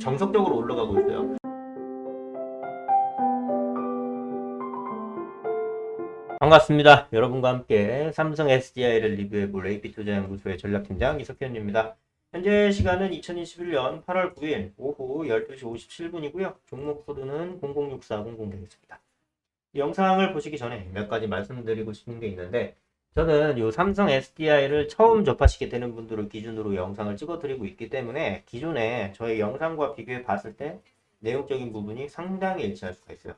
정석적으로 올라가고 있어요. 반갑습니다. 여러분과 함께 삼성 SDI를 리뷰해볼 AP투자연구소의 전략팀장 이석현입니다. 현재 시간은 2021년 8월 9일 오후 12시 57분이고요. 종목 코드는 006400 되겠습니다. 이 영상을 보시기 전에 몇 가지 말씀드리고 싶은 게 있는데 저는 이 삼성 SDI를 처음 접하시게 되는 분들을 기준으로 영상을 찍어드리고 있기 때문에 기존에 저의 영상과 비교해 봤을 때 내용적인 부분이 상당히 일치할 수가 있어요.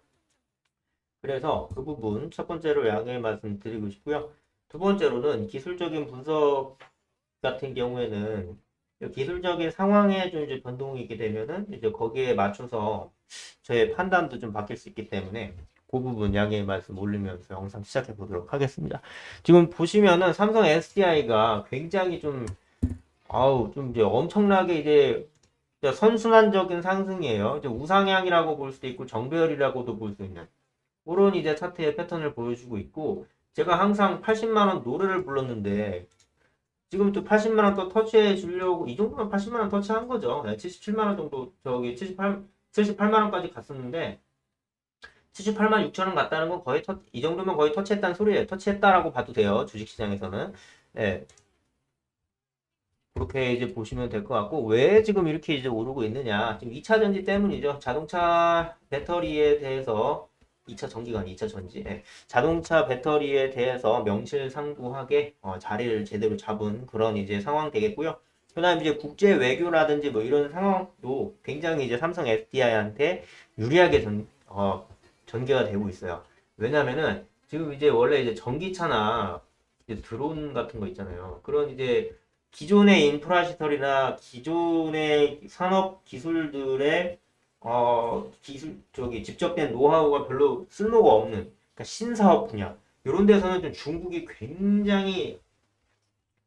그래서 그 부분 첫 번째로 양해 말씀드리고 싶고요. 두 번째로는 기술적인 분석 같은 경우에는 기술적인 상황에 좀 이제 변동이 있게 되면은 이제 거기에 맞춰서 저의 판단도 좀 바뀔 수 있기 때문에 그 부분 양해 말씀 올리면서 영상 시작해 보도록 하겠습니다. 지금 보시면은 삼성 SDI가 굉장히 좀 아우 좀 이제 엄청나게 이제 선순환적인 상승이에요. 이제 우상향이라고 볼 수도 있고 정배열이라고도 볼 수 있는 그런 이제 차트의 패턴을 보여주고 있고 제가 항상 80만 원 노래를 불렀는데 지금 또 80만 원 또 터치해 주려고 이 정도면 80만 원 터치한 거죠. 77만 원 정도 저기 78 78만 원까지 갔었는데 78만 6천 원 갔다는 건 거의 터, 이 정도면 거의 터치했다는 소리예요. 터치했다라고 봐도 돼요. 주식시장에서는. 예. 그렇게 이제 보시면 될 것 같고 왜 지금 이렇게 이제 오르고 있느냐? 지금 2차 전지 때문이죠. 자동차 배터리에 대해서 2차 전기가 아니 2차 전지. 예. 자동차 배터리에 대해서 명실상부하게 어, 자리를 제대로 잡은 그런 이제 상황 되겠고요. 그다음 이제 국제 외교라든지 뭐 이런 상황도 굉장히 이제 삼성 SDI한테 유리하게 전, 어, 전개가 되고 있어요. 왜냐면은 지금 이제 원래 이제 전기차나 이제 드론 같은 거 있잖아요. 그런 이제 기존의 인프라 시설이나 기존의 산업 기술들의 어 기술 저기 직접된 노하우가 별로 쓸모가 없는 그러니까 신사업 분야 이런 데서는 좀 중국이 굉장히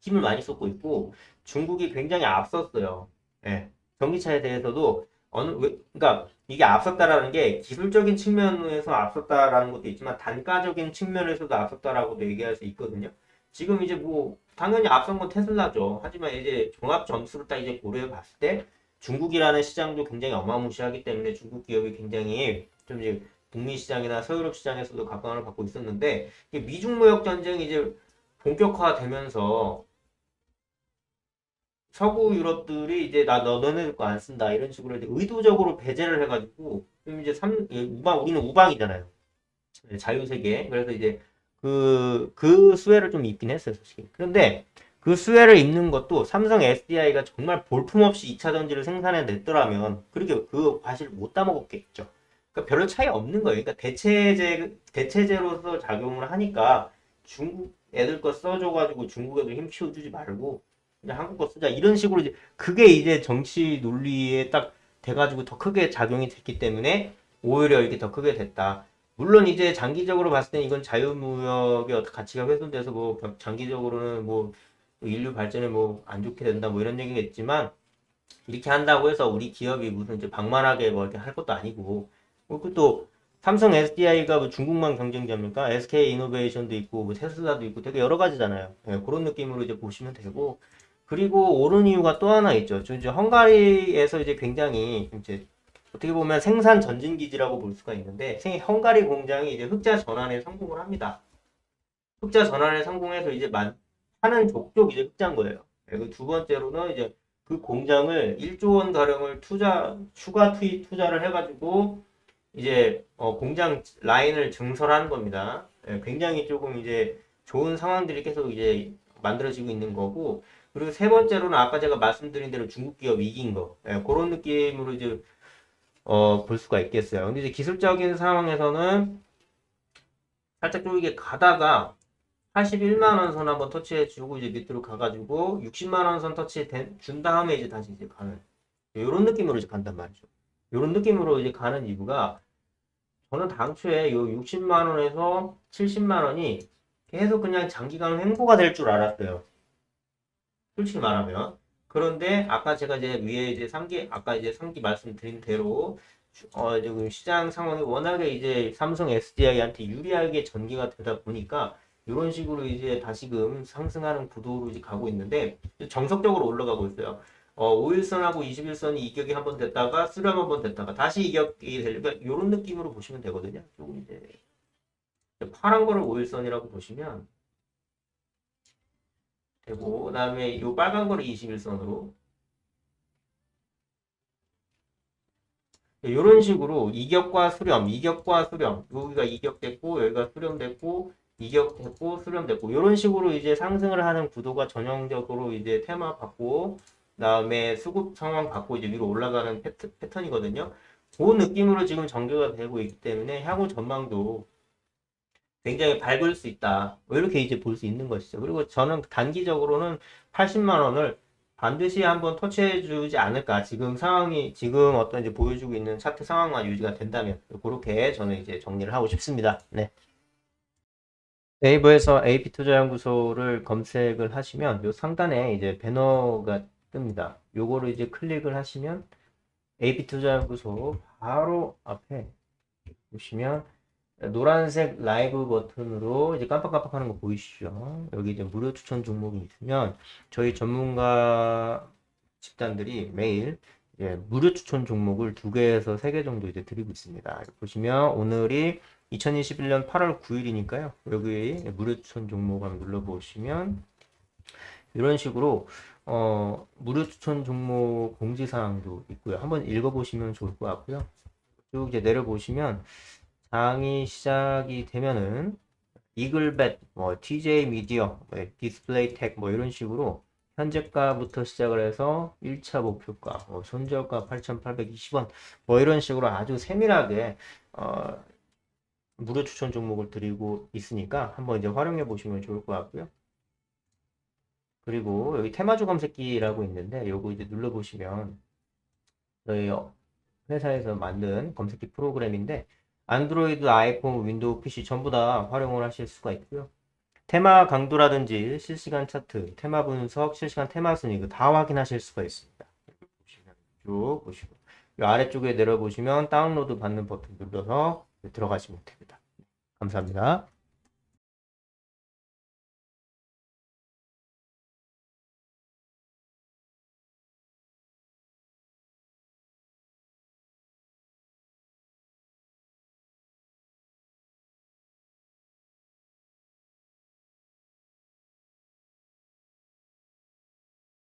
힘을 많이 쏟고 있고 중국이 굉장히 앞섰어요. 예. 전기차에 대해서도 어느 왜 그러니까 이게 앞섰다라는 게 기술적인 측면에서 앞섰다라는 것도 있지만 단가적인 측면에서도 앞섰다라고도 얘기할 수 있거든요. 지금 이제 뭐 당연히 앞선 건 테슬라죠. 하지만 이제 종합 점수를 딱 이제 고려해 봤을 때 중국이라는 시장도 굉장히 어마무시하기 때문에 중국 기업이 굉장히 좀 이제 북미 시장이나 서유럽 시장에서도 각광을 받고 있었는데 미중 무역 전쟁이 이제 본격화되면서 서구 유럽들이 이제 나 너, 너네들 거 안 쓴다. 이런 식으로 이제 의도적으로 배제를 해가지고 좀 이제 삼 예, 우방 우리는 우방이잖아요. 네, 자유 세계. 그래서 이제 그그 수혜를 좀 입긴 했어요 솔직히. 그런데 그 수혜를 입는 것도 삼성 SDI가 정말 볼품없이 2차 전지를 생산해 냈더라면 그렇게 그 과실을 못 따먹었겠죠. 그러니까 별로 차이 없는 거예요. 그러니까 대체제 대체제로서 작용을 하니까 중국 애들 거 써줘가지고 중국에도 힘 키워주지 말고 그냥 한국 거 쓰자 이런 식으로 이제 그게 이제 정치 논리에 딱 돼가지고 더 크게 작용이 됐기 때문에 오히려 이렇게 더 크게 됐다. 물론 이제 장기적으로 봤을 때 이건 자유무역의 어떤 가치가 훼손돼서 뭐 장기적으로는 뭐 인류 발전에 뭐 안 좋게 된다 뭐 이런 얘기겠지만 이렇게 한다고 해서 우리 기업이 무슨 이제 방만하게 뭐 이렇게 할 것도 아니고 그리고 또 삼성 SDI가 뭐 중국만 경쟁자입니까? SK 이노베이션도 있고 뭐 테슬라도 있고 되게 여러 가지잖아요. 예, 그런 느낌으로 이제 보시면 되고 그리고 오른 이유가 또 하나 있죠. 저 이제 헝가리에서 이제 굉장히 이제 어떻게 보면 생산 전진 기지라고 볼 수가 있는데 생- 헝가리 공장이 이제 흑자 전환에 성공을 합니다. 흑자 전환에 성공해서 이제 만, 하는 족족 이제 흑자인 거예요. 그리고 두 번째로는 이제 그 공장을 1조 원 가량을 투자 추가 투입 투자를 해가지고 이제 어, 공장 라인을 증설하는 겁니다. 예, 굉장히 조금 이제 좋은 상황들이 계속 이제 만들어지고 있는 거고 그리고 세 번째로는 아까 제가 말씀드린 대로 중국 기업 이긴 거 예, 그런 느낌으로 이제 어, 볼 수가 있겠어요. 근데 이제 기술적인 상황에서는 살짝 좀 이게 가다가 81만 원 선 한번 터치해 주고 이제 밑으로 가가지고 60만 원 선 터치 준 다음에 이제 다시 이제 가는 이런 느낌으로 이제 간단 말이죠. 이런 느낌으로 이제 가는 이유가 저는 당초에 요 60만 원에서 70만 원이 계속 그냥 장기간 횡보가 될 줄 알았어요. 솔직히 말하면. 그런데 아까 제가 이제 위에 이제 3기 아까 이제 3기 말씀드린 대로 어 지금 시장 상황이 워낙에 이제 삼성 SDI한테 유리하게 전개가 되다 보니까 이런 식으로 이제 다시금 상승하는 구도로 이제 가고 있는데 정석적으로 올라가고 있어요. 어, 5일선하고 21선이 이격이 한 번 됐다가 수렴 한번 됐다가 다시 이격이 되니까 이런 느낌으로 보시면 되거든요. 조금 이제 파란 거를 5일선이라고 보시면 되고 그 다음에 이 빨간 거를 21선으로. 이런 식으로 이격과 수렴, 이격과 수렴, 여기가 이격됐고 여기가 수렴됐고 이격됐고 수렴됐고. 이런 식으로 이제 상승을 하는 구도가 전형적으로 이제 테마 받고 그다음에 수급 상황 받고 이제 위로 올라가는 패트, 패턴이거든요. 그 느낌으로 지금 전개가 되고 있기 때문에 향후 전망도 굉장히 밝을 수 있다. 뭐 이렇게 이제 볼 수 있는 것이죠. 그리고 저는 단기적으로는 80만 원을 반드시 한번 터치해 주지 않을까. 지금 상황이, 지금 어떤 이제 보여주고 있는 차트 상황만 유지가 된다면, 그렇게 저는 이제 정리를 하고 싶습니다. 네. 네이버에서 AP투자연구소를 검색을 하시면, 요 상단에 이제 배너가 뜹니다. 요거를 이제 클릭을 하시면, AP투자연구소 바로 앞에 보시면, 노란색 라이브 버튼으로 이제 깜빡깜빡 하는 거 보이시죠? 여기 이제 무료 추천 종목이 있으면 저희 전문가 집단들이 매일 이제 무료 추천 종목을 두 개에서 세 개 정도 이제 드리고 있습니다. 보시면 오늘이 2021년 8월 9일이니까요. 여기 무료 추천 종목 한번 눌러보시면 이런 식으로 어, 무료 추천 종목 공지사항도 있고요. 한번 읽어보시면 좋을 것 같고요. 쭉 이제 내려보시면 장이 시작이 되면은 이글벳, 뭐 TJ 미디어, 뭐 디스플레이 텍, 뭐 이런 식으로 현재가부터 시작을 해서 1차 목표가, 뭐 손절가 8,820원, 뭐 이런 식으로 아주 세밀하게 어, 무료 추천 종목을 드리고 있으니까 한번 이제 활용해 보시면 좋을 것 같고요. 그리고 여기 테마주 검색기라고 있는데 요거 이제 눌러 보시면 저희 회사에서 만든 검색기 프로그램인데 안드로이드, 아이폰, 윈도우 PC 전부 다 활용을 하실 수가 있고요. 테마 강도라든지 실시간 차트, 테마 분석, 실시간 테마 순위 다 확인하실 수가 있습니다. 쭉 보시고 이 아래쪽에 내려보시면 다운로드 받는 버튼 눌러서 들어가시면 됩니다. 감사합니다.